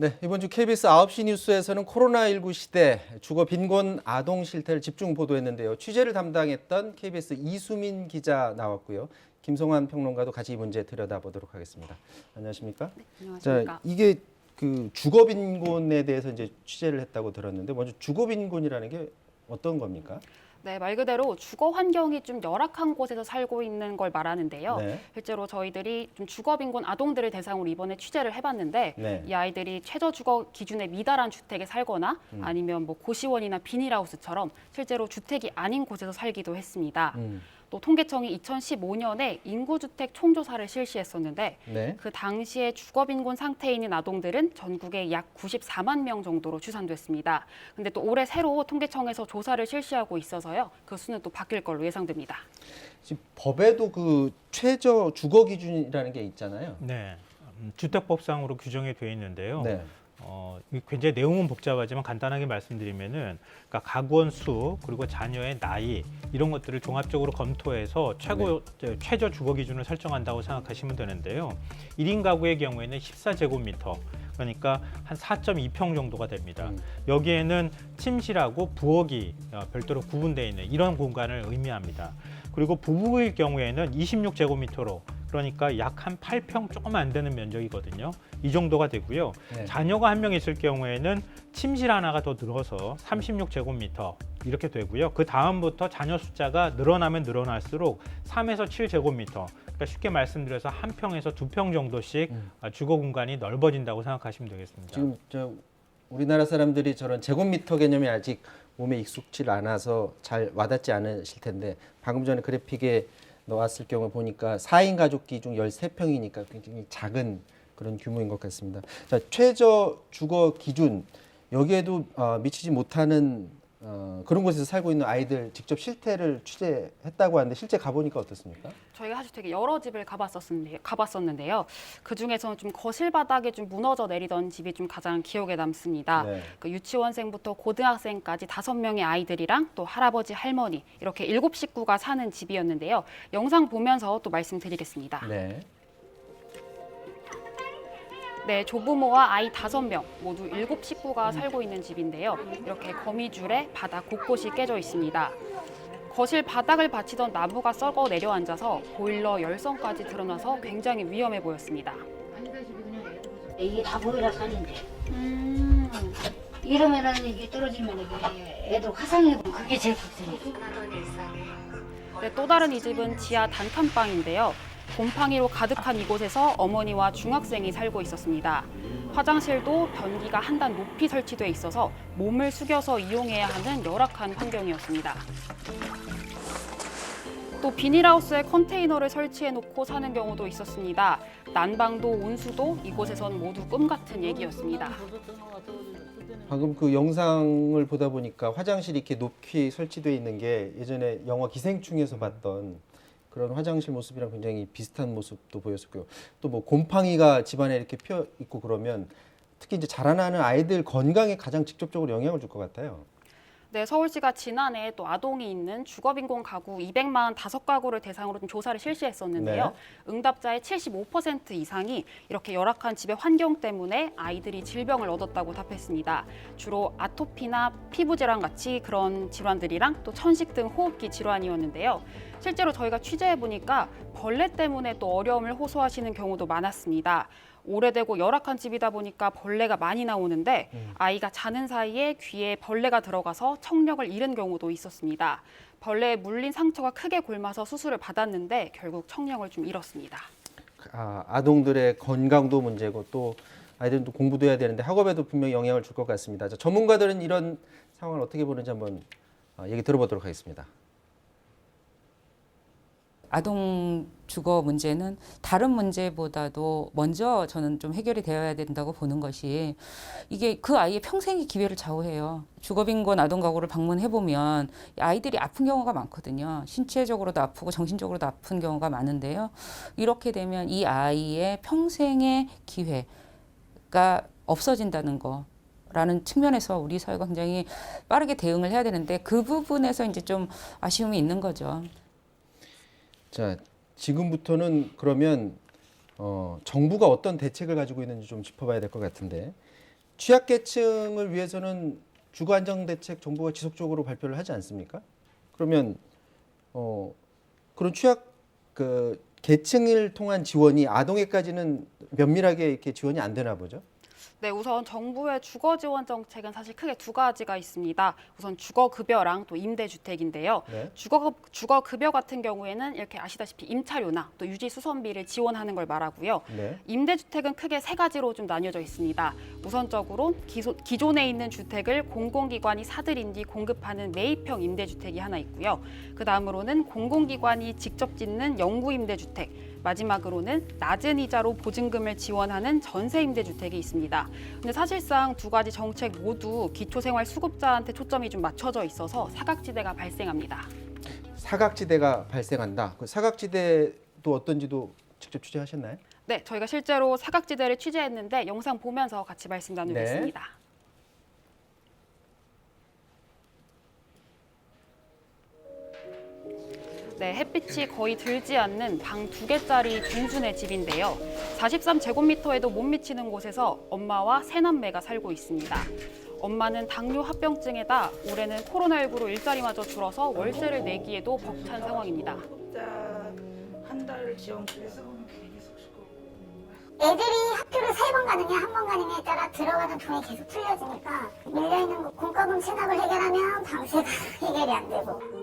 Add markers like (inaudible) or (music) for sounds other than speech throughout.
네, 이번 주 KBS 9시 뉴스에서는 코로나19 시대 주거 빈곤 아동 실태를 집중 보도했는데요. 취재를 담당했던 KBS 이수민 기자 나왔고요. 김성환 평론가도 같이 이 문제 들여다보도록 하겠습니다. 안녕하십니까? 자, 안녕하십니까. 이게 그 주거 빈곤에 대해서 이제 취재를 했다고 들었는데 먼저 주거 빈곤이라는 게 어떤 겁니까? 네, 말 그대로 주거 환경이 좀 열악한 곳에서 살고 있는 걸 말하는데요. 네. 실제로 저희들이 좀 주거 빈곤 아동들을 대상으로 이번에 취재를 해봤는데 네. 이 아이들이 최저 주거 기준에 미달한 주택에 살거나 음. 아니면 뭐 고시원이나 비닐하우스처럼 실제로 주택이 아닌 곳에서 살기도 했습니다. 음, 또 통계청이 2015년에 인구주택 총조사를 실시했었는데 네. 그 당시에 주거 빈곤 상태에 있는 아동들은 전국에 약 94만 명 정도로 추산됐습니다. 근데 또 올해 새로 통계청에서 조사를 실시하고 있어서 요. 그 수는 또 바뀔 걸로 예상됩니다. 지금 법에도 그 최저 주거 기준이라는 게 있잖아요. 네. 음, 주택법상으로 규정이 되어 있는데요. 네. 어, 이 굉장히 내용은 복잡하지만 간단하게 말씀드리면은 그러니까 가구원 수 그리고 자녀의 나이 이런 것들을 종합적으로 검토해서 최고 네. 최저 주거 기준을 설정한다고 생각하시면 되는데요. 일인 가구의 경우에는 14제곱미터 그러니까 한 4.2평 정도가 됩니다. 음. 여기에는 침실하고 부엌이 어, 별도로 구분되어 있는 이런 공간을 의미합니다. 그리고 부부의 경우에는 26제곱미터로 그러니까 약 한 8평 조금 안 되는 면적이거든요. 이 정도가 되고요. 네. 자녀가 한 명 있을 경우에는 침실 하나가 더 늘어서 36제곱미터 이렇게 되고요. 그 다음부터 자녀 숫자가 늘어나면 늘어날수록 3에서 7제곱미터. 그러니까 쉽게 말씀드려서 한 평에서 두 평 정도씩 음. 아, 주거 공간이 넓어진다고 생각하시면 되겠습니다. 지금 저 우리나라 사람들이 저런 제곱미터 개념이 아직 몸에 익숙치 않아서 잘 와닿지 않으실 텐데 방금 전에 그래픽에 나왔을 경우 보니까 4인 가족기 중 13평이니까 굉장히 작은 그런 규모인 것 같습니다. 자, 최저 주거 기준 여기에도 어, 미치지 못하는 어, 그런 곳에서 살고 있는 아이들 직접 실태를 취재했다고 하는데 실제 가보니까 어떻습니까? 저희가 사실 되게 여러 집을 가봤었는데, 가봤었는데요. 그 중에서는 좀 거실 바닥에 좀 무너져 내리던 집이 좀 가장 기억에 남습니다. 네. 그 유치원생부터 고등학생까지 다섯 명의 아이들이랑 또 할아버지, 할머니 이렇게 일곱 식구가 사는 집이었는데요. 영상 보면서 또 말씀드리겠습니다. 네. 네, 조부모와 아이 다섯 명 모두 일곱 식구가 살고 있는 집인데요. 이렇게 거미줄에 바닥 곳곳이 깨져 있습니다. 거실 바닥을 받치던 나무가 썩어 내려앉아서 보일러 열선까지 드러나서 굉장히 위험해 보였습니다. 이게 다 보이라 산인데 이러면은 이게 떨어지면 이게 애들 화상이 고 그게 제일 걱정이에요. 네, 또 다른 이 집은 지하 단칸방인데요. 곰팡이로 가득한 이곳에서 어머니와 중학생이 살고 있었습니다. 화장실도 변기가 한 단 높이 설치돼 있어서 몸을 숙여서 이용해야 하는 열악한 환경이었습니다. 또 비닐하우스에 컨테이너를 설치해 놓고 사는 경우도 있었습니다. 난방도 온수도 이곳에선 모두 꿈 같은 얘기였습니다. 방금 그 영상을 보다 보니까 화장실이 이렇게 높이 설치되어 있는 게 예전에 영화 기생충에서 봤던 그런 화장실 모습이랑 굉장히 비슷한 모습도 보였었고요. 또 뭐 곰팡이가 집안에 이렇게 피어 있고 그러면 특히 이제 자라나는 아이들 건강에 가장 직접적으로 영향을 줄 것 같아요. 네, 서울시가 지난해 또 아동이 있는 주거빈곤 가구 200만 다섯 가구를 대상으로 좀 조사를 실시했었는데요. 네. 응답자의 75% 이상이 이렇게 열악한 집의 환경 때문에 아이들이 질병을 얻었다고 답했습니다. 주로 아토피나 피부 질환 같이 그런 질환들이랑 또 천식 등 호흡기 질환이었는데요. 실제로 저희가 취재해 보니까 벌레 때문에 또 어려움을 호소하시는 경우도 많았습니다. 오래되고 열악한 집이다 보니까 벌레가 많이 나오는데 아이가 자는 사이에 귀에 벌레가 들어가서 청력을 잃은 경우도 있었습니다. 벌레에 물린 상처가 크게 골마서 수술을 받았는데 결국 청력을 좀 잃었습니다. 아, 아동들의 건강도 문제고 또 아이들은 또 공부도 해야 되는데 학업에도 분명히 영향을 줄 것 같습니다. 자, 전문가들은 이런 상황을 어떻게 보는지 한번 어, 얘기 들어보도록 하겠습니다. 아동 주거 문제는 다른 문제보다도 먼저 저는 좀 해결이 되어야 된다고 보는 것이 이게 그 아이의 평생의 기회를 좌우해요. 주거빈곤 아동 가구를 방문해 보면 아이들이 아픈 경우가 많거든요. 신체적으로도 아프고 정신적으로도 아픈 경우가 많은데요. 이렇게 되면 이 아이의 평생의 기회가 없어진다는 거. 라는 측면에서 우리 사회가 굉장히 빠르게 대응을 해야 되는데 그 부분에서 이제 좀 아쉬움이 있는 거죠. 자, 지금부터는 그러면 어, 정부가 어떤 대책을 가지고 있는지 좀 짚어봐야 될 것 같은데 취약계층을 위해서는 주거 안정 대책 정부가 지속적으로 발표를 하지 않습니까? 그러면 어 그런 취약 그 계층을 통한 지원이 아동에까지는 면밀하게 이렇게 지원이 안 되나 보죠. 네, 우선 정부의 주거 지원 정책은 사실 크게 두 가지가 있습니다. 우선 주거 급여랑 또 임대 주택인데요. 네. 주거 주거 급여 같은 경우에는 이렇게 아시다시피 임차료나 또 유지 수선비를 지원하는 걸 말하고요. 네. 임대 주택은 크게 세 가지로 좀 나뉘어져 있습니다. 우선적으로 기소, 기존에 있는 주택을 공공기관이 사들인 뒤 공급하는 매입형 임대 주택이 하나 있고요. 그 다음으로는 공공기관이 직접 짓는 영구 임대 주택, 마지막으로는 낮은 이자로 보증금을 지원하는 전세 임대주택이 있습니다. 근데 사실상 두 가지 정책 모두 기초생활 수급자한테 초점이 좀 맞춰져 있어서 사각지대가 발생합니다. 사각지대가 발생한다. 그 사각지대도 어떤지도 직접 취재하셨나요? 네, 저희가 실제로 사각지대를 취재했는데 영상 보면서 같이 말씀 나누겠습니다. 네, 햇빛이 거의 들지 않는 방 두 개짜리 준순의 집인데요. 43제곱미터에도 못 미치는 곳에서 엄마와 세 남매가 살고 있습니다. 엄마는 당뇨 합병증에다 올해는 코로나19로 일자리마저 줄어서 월세를 내기에도 벅찬 상황입니다. 한달 애들이 학교를 세 번 가느냐 한 번 가느냐에 따라 들어가는 돈이 계속 틀려지니까 밀려있는 거 공과금 체납을 해결하면 방세가 (laughs) 해결이 안 되고 네,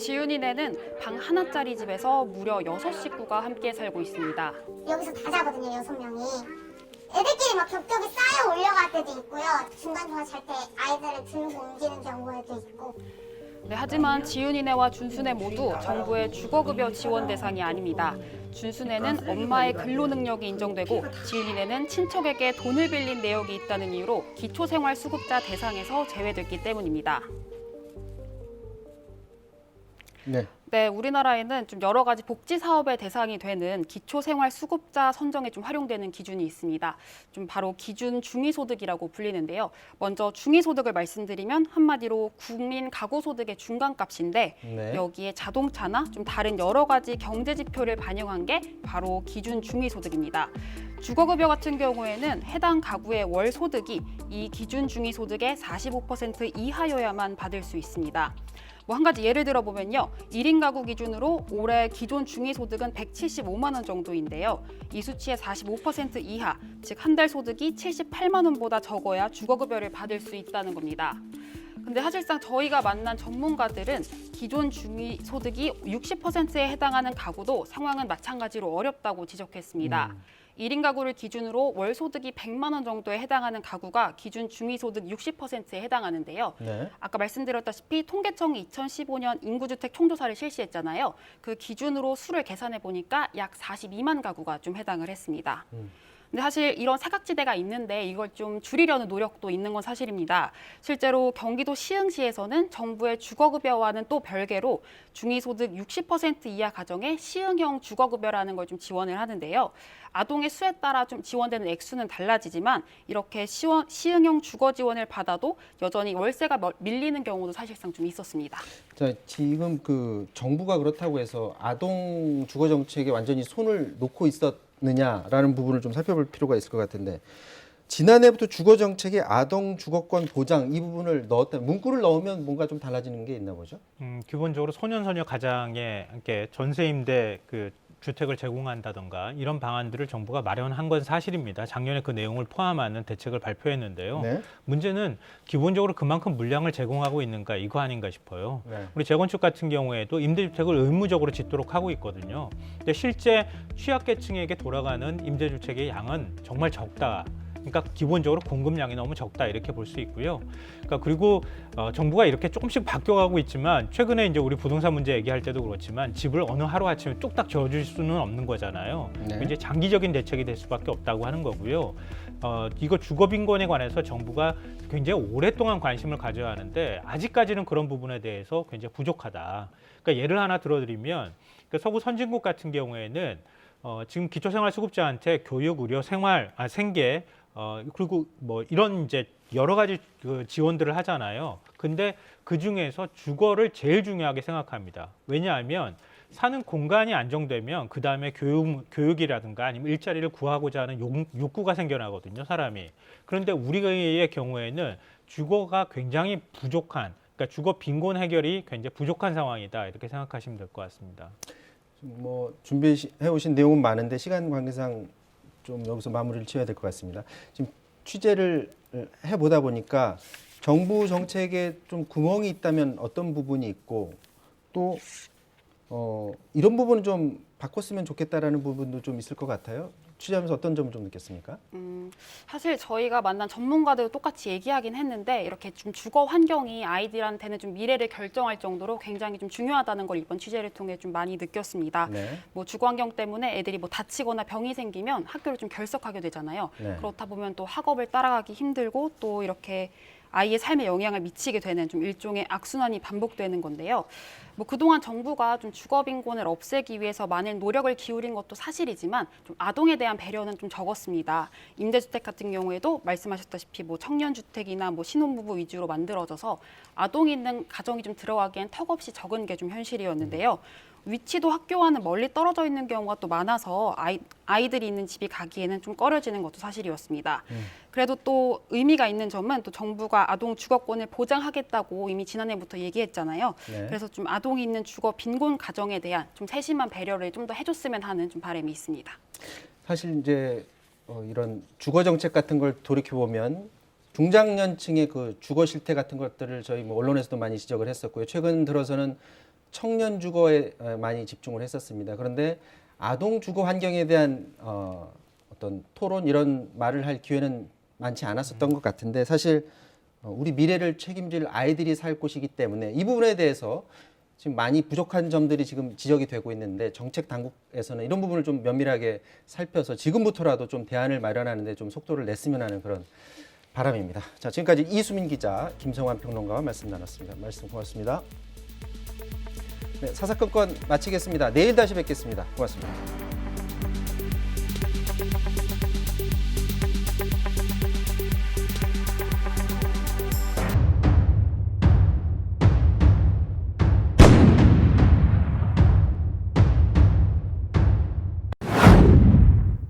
지윤이네는 방 하나짜리 집에서 무려 여섯 식구가 함께 살고 있습니다. 여기서 다 자거든요 여섯 명이 애들끼리 막 겹겹이 쌓여 올려갈 때도 있고요 중간중간 잘 때 아이들을 들고 옮기는 경우에도 있고 네, 하지만 지윤이네와 준순애 모두 정부의 주거급여 지원 대상이 아닙니다. 준순애는 엄마의 근로 능력이 인정되고 지윤이네는 친척에게 돈을 빌린 내역이 있다는 이유로 기초생활수급자 대상에서 제외됐기 때문입니다. 네. 네, 우리나라에는 좀 여러 가지 복지 사업의 대상이 되는 기초생활 수급자 선정에 좀 활용되는 기준이 있습니다. 좀 바로 기준 중위소득이라고 불리는데요. 먼저 중위소득을 말씀드리면 한마디로 국민 가구소득의 중간값인데 네. 여기에 자동차나 좀 다른 여러 가지 경제 지표를 반영한 게 바로 기준 중위소득입니다. 주거급여 같은 경우에는 해당 가구의 월 소득이 이 기준 중위소득의 45% 이하여야만 받을 수 있습니다. 뭐 한 가지 예를 들어 보면요. 1인 가구 기준으로 올해 기존 중위소득은 175만 원 정도인데요. 이 수치의 45% 이하, 즉 한 달 소득이 78만 원보다 적어야 주거급여를 받을 수 있다는 겁니다. 근데 사실상 저희가 만난 전문가들은 기존 중위 소득이 60%에 해당하는 가구도 상황은 마찬가지로 어렵다고 지적했습니다. 일 1인 가구를 기준으로 월 소득이 100만 원 정도에 해당하는 가구가 기준 중위소득 60%에 해당하는데요. 네. 아까 말씀드렸다시피 통계청이 2015년 인구주택 총조사를 실시했잖아요. 그 기준으로 수를 계산해 보니까 약 42만 가구가 좀 해당을 했습니다. 근데 사실 이런 사각지대가 있는데 이걸 좀 줄이려는 노력도 있는 건 사실입니다. 실제로 경기도 시흥시에서는 정부의 주거급여와는 또 별개로 중위소득 60% 이하 가정에 시흥형 주거급여라는 걸 좀 지원을 하는데요. 아동의 수에 따라 좀 지원되는 액수는 달라지지만 이렇게 시원, 시흥형 주거 지원을 받아도 여전히 월세가 멀- 밀리는 경우도 사실상 좀 있었습니다. 자, 지금 그 정부가 그렇다고 해서 아동 주거 정책에 완전히 손을 놓고 있었 느냐라는 부분을 좀 살펴볼 필요가 있을 것 같은데 지난해부터 주거 정책에 아동 주거권 보장 이 부분을 넣었다. 문구를 넣으면 뭔가 좀 달라지는 게 있나 보죠? 음, 기본적으로 소년 소녀 가장에 이렇게 전세 임대 그 주택을 제공한다던가 이런 방안들을 정부가 마련한 건 사실입니다. 작년에 그 내용을 포함하는 대책을 발표했는데요. 네. 문제는 기본적으로 그만큼 물량을 제공하고 있는가 이거 아닌가 싶어요. 네. 우리 재건축 같은 경우에도 임대주택을 의무적으로 짓도록 하고 있거든요. 근데 실제 취약계층에게 돌아가는 임대주택의 양은 정말 적다. 그러니까 기본적으로 공급량이 너무 적다 이렇게 볼 수 있고요. 그러니까 그리고 어, 정부가 이렇게 조금씩 바뀌어가고 있지만 최근에 이제 우리 부동산 문제 얘기할 때도 그렇지만 집을 어느 하루 아침에 뚝딱 지어줄 수는 없는 거잖아요. 네. 이제 장기적인 대책이 될 수밖에 없다고 하는 거고요. 어, 이거 주거 빈곤에 관해서 정부가 굉장히 오랫동안 관심을 가져야 하는데 아직까지는 그런 부분에 대해서 굉장히 부족하다. 그러니까 예를 하나 들어드리면 그 서구 선진국 같은 경우에는 어, 지금 기초생활수급자한테 교육, 의료, 생활, 아, 생계 어, 그리고 뭐 이런 이제 여러 가지 그 지원들을 하잖아요. 근데 그 중에서 주거를 제일 중요하게 생각합니다. 왜냐하면 사는 공간이 안정되면 그 다음에 교육 교육이라든가 아니면 일자리를 구하고자 하는 욕, 욕구가 생겨나거든요, 사람이. 그런데 우리의 경우에는 주거가 굉장히 부족한, 그러니까 주거 빈곤 해결이 굉장히 부족한 상황이다 이렇게 생각하시면 될 것 같습니다. 뭐 준비해 오신 내용은 많은데 시간 관계상 좀 여기서 마무리를 지어야 될 것 같습니다. 지금 취재를 해 보다 보니까 정부 정책에 좀 구멍이 있다면 어떤 부분이 있고 또 어, 이런 부분은 좀 바꿨으면 좋겠다라는 부분도 좀 있을 것 같아요. 취재하면서 어떤 점을 좀 느꼈습니까? 음, 사실 저희가 만난 전문가들도 똑같이 얘기하긴 했는데 이렇게 좀 주거 환경이 아이들한테는 좀 미래를 결정할 정도로 굉장히 좀 중요하다는 걸 이번 취재를 통해 좀 많이 느꼈습니다. 네. 뭐 주거 환경 때문에 애들이 뭐 다치거나 병이 생기면 학교를 좀 결석하게 되잖아요. 네. 그렇다 보면 또 학업을 따라가기 힘들고 또 이렇게 아이의 삶에 영향을 미치게 되는 좀 일종의 악순환이 반복되는 건데요. 뭐 그동안 정부가 좀 주거 빈곤을 없애기 위해서 많은 노력을 기울인 것도 사실이지만 좀 아동에 대한 배려는 좀 적었습니다. 임대주택 같은 경우에도 말씀하셨다시피 뭐 청년 주택이나 뭐 신혼부부 위주로 만들어져서 아동 있는 가정이 좀 들어가기엔 턱없이 적은 게 좀 현실이었는데요. 위치도 학교와는 멀리 떨어져 있는 경우가 또 많아서 아이, 아이들이 있는 집이 가기에는 좀 꺼려지는 것도 사실이었습니다. 그래도 또 의미가 있는 점은 또 정부가 아동 주거권을 보장하겠다고 이미 지난해부터 얘기했잖아요. 네. 그래서 좀 아동이 있는 주거 빈곤 가정에 대한 좀 세심한 배려를 좀 더 해줬으면 하는 좀 바람이 있습니다. 사실 이제 어, 이런 주거 정책 같은 걸 돌이켜 보면 중장년층의 그 주거 실태 같은 것들을 저희 뭐 언론에서도 많이 지적을 했었고요. 최근 들어서는 청년 주거에 어, 많이 집중을 했었습니다. 그런데 아동 주거 환경에 대한 어, 어떤 토론 이런 말을 할 기회는 많지 않았었던 것 같은데 사실 어, 우리 미래를 책임질 아이들이 살 곳이기 때문에 이 부분에 대해서 지금 많이 부족한 점들이 지금 지적이 되고 있는데 정책 당국에서는 이런 부분을 좀 면밀하게 살펴서 지금부터라도 좀 대안을 마련하는데 좀 속도를 냈으면 하는 그런 바람입니다. 자, 지금까지 이수민 기자, 김성환 평론가와 말씀 나눴습니다. 말씀 고맙습니다. 네, 사사건건 마치겠습니다. 내일 다시 뵙겠습니다. 고맙습니다.